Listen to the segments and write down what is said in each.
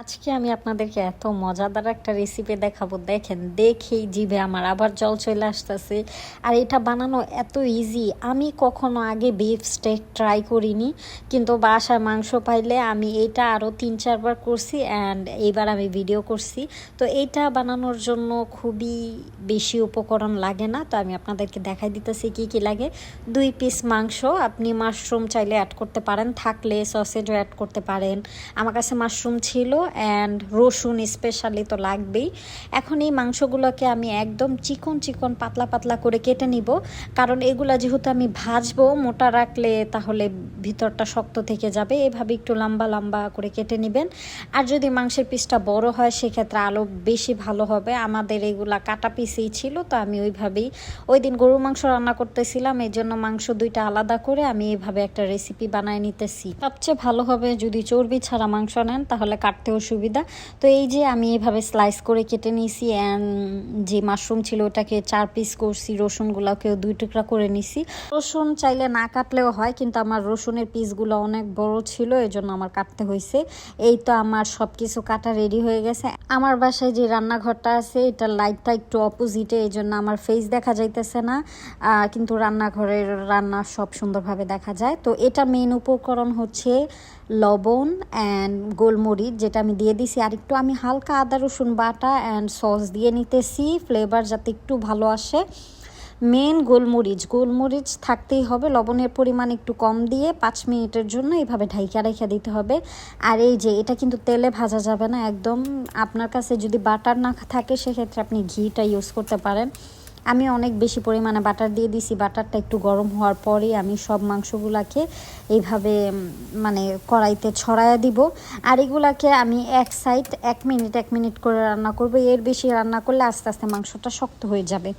আজকে আমি আপনাদেরকে এত মজাদার একটা রেসিপি দেখাবো। দেখেন, দেখেই জিভে আমার আবার জল চলে আসতেছে। আর এটা বানানো এত ইজি আমি কখনো আগে বিফ স্টেক ট্রাই করিনি, কিন্তু বাসায় মাংস পাইলে আমি এটা আরও তিন, চারবার করছি অ্যান্ড এইবার আমি ভিডিও করছি। তো এইটা বানানোর জন্য খুবই বেশি উপকরণ লাগে না। তো আমি আপনাদেরকে দেখাই দিতেছি কি কি লাগে। দুই পিস মাংস, আপনি মাশরুম চাইলে অ্যাড করতে পারেন। থাকলে সসেজও অ্যাড করতে পারেন। আমার কাছে মাশরুম ছিল অ্যান্ড রসুন স্পেশালি তো লাগবেই। এখন এই মাংসগুলোকে আমি একদম চিকন চিকন পাতলা পাতলা করে কেটে নিব। কারণ এগুলো যেহেতু আমি ভাজবো, মোটা রাখলে তাহলে ভিতরটা শক্ত থেকে যাবে। এভাবে একটু লম্বা লম্বা করে কেটে নেবেন। আর যদি মাংসের পিসটা বড় হয়, সেক্ষেত্রে আলো বেশি ভালো হবে। আমাদের এগুলা কাটা পিসেই ছিল, তো আমি ওইভাবেই ওই দিন গরু মাংস রান্না করতেছিলাম। এই জন্য মাংস দুইটা আলাদা করে আমি এইভাবে একটা রেসিপি বানায় নিতেছি। সবচেয়ে ভালো হবে যদি চর্বি ছাড়া মাংস নেন, তাহলে কাটতেও সুবিধা। তো এই যে আমি এভাবে স্লাইস করে কেটে নিয়েছি অ্যান্ড যে মাশরুম ছিল ওটাকে চার পিস করছি, রসুনগুলোকেও দুই টুকরা করে নিছি। রসুন চাইলে না কাটলেও হয়, কিন্তু আমার রসুনের পিসগুলো অনেক বড় ছিল এই জন্য আমার কাটতে হয়েছে। এই তো আমার সব কিছু কাটা রেডি হয়ে গেছে। আমার বাসায় যে রান্নাঘরটা আছে এটা লাইটটা একটু অপোজিটে এই জন্য আমার ফেস দেখা যাইতেছে না। কিন্তু রান্নাঘরের রান্না সব সুন্দরভাবে দেখা যায়। তো এটা মেন উপকরণ হচ্ছে লবণ অ্যান্ড গোলমরিচ, যেটা আমি দিয়ে দিছি, আর একটু আমি হালকা আদা, রসুন বাটা অ্যান্ড সস দিয়ে নিতেছি ফ্লেভার যাতে একটু ভালো আসে। মেন গোলমরিচ গোলমরিচ থাকতেই হবে, লবণের পরিমাণ একটু কম দিয়ে পাঁচ মিনিটের জন্য এইভাবে ঢাইকা রেখে দিতে হবে। আর এই যে, এটা কিন্তু তেলে ভাজা যাবে না, একদম আপনার কাছে যদি বাটার না থাকে, সেক্ষেত্রে আপনি ঘিটা ইউজ করতে পারেন। আমি অনেক বেশি পরিমাণে বাটার দিয়ে দিছি। বাটারটা একটু গরম হওয়ার পরেই আমি সব মাংসগুলাকে এইভাবে মানে কড়াইতে ছড়াইয়া দিব। আর এগুলাকে আমি এক সাইড এক মিনিট এক মিনিট করে রান্না করব। এর বেশি রান্না করলে আস্তে আস্তে মাংসটা শক্ত হয়ে যাবে।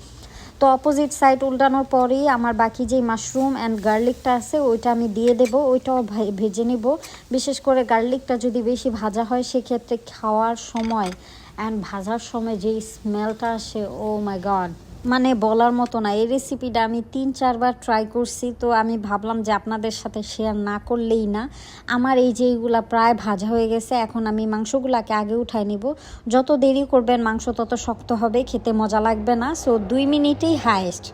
তো অপোজিট সাইড উল্টানোর পরেই আমার বাকি যেই মাশরুম অ্যান্ড গার্লিকটা আছে, ওইটা আমি দিয়ে দেবো। ওইটাও ভেজে নিব। বিশেষ করে গার্লিকটা যদি বেশি ভাজা হয়, সেক্ষেত্রে খাওয়ার সময় অ্যান্ড ভাজার সময় যেই স্মেলটা আসে ও মাই গড মানে বলার মতো না। এই রেসিপিটা আমি তিন, চারবার ট্রাই করছি, তো আমি ভাবলাম যে আপনাদের সাথে শেয়ার না করলেই না। আমার এই যে এইগুলা প্রায় ভাজা হয়ে গেছে, এখন আমি মাংসগুলাকে আগে উঠাই নিব। যত দেরি করবেন, মাংস তত শক্ত হবে, খেতে মজা লাগবে না। সো দুই মিনিটেই হায়েস্ট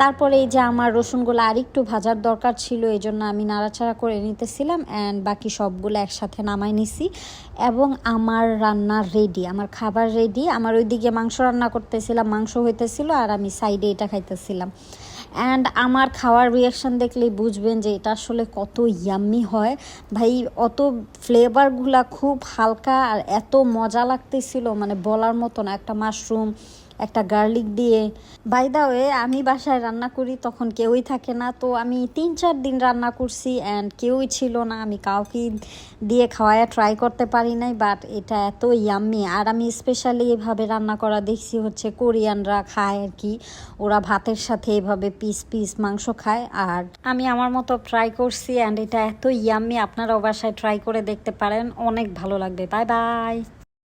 তারপরে এই যে আমার রসুনগুলো আরেকটু ভাজার দরকার ছিল এই জন্য আমি নাড়াচাড়া করে নিতেছিলাম অ্যান্ড বাকি সবগুলো একসাথে নামাই নিছি। এবং আমার রান্না রেডি আমার খাবার রেডি আমার ওইদিকে মাংস রান্না করতেছিলাম, মাংস হইতেছিল আর আমি সাইডে এটা খাইতেছিলাম। অ্যান্ড আমার খাওয়ার রিয়াকশান দেখলেই বুঝবেন যে এটা আসলে কত ইয়াম্মি হয়। ভাই, অত ফ্লেভারগুলা খুব হালকা আর এত মজা লাগতেছিল মানে বলার মতো না। একটা মাশরুম একটা গার্লিক দিয়ে। বাই দা ওয়ে আমি বাসায় রান্না করি, তখন কেউই থাকে না। তো আমি তিন চার দিন রান্না করছি অ্যান্ড কেউই ছিল না। আমি কাউকে দিয়ে খাওয়ায় ট্রাই করতে পারি নাই বাট এটা এত ইয়াম্মি আর আমি স্পেশালি এভাবে রান্না করা দেখছি হচ্ছে কোরিয়ানরা খায় আর কি। ওরা ভাতের সাথে এভাবে পিস পিস মাংস খায়। আর আমি আমার মতো ট্রাই করছি অ্যান্ড এটা এত ইয়াম্মি আপনারাও বাসায় ট্রাই করে দেখতে পারেন। অনেক ভালো লাগবে। Bye bye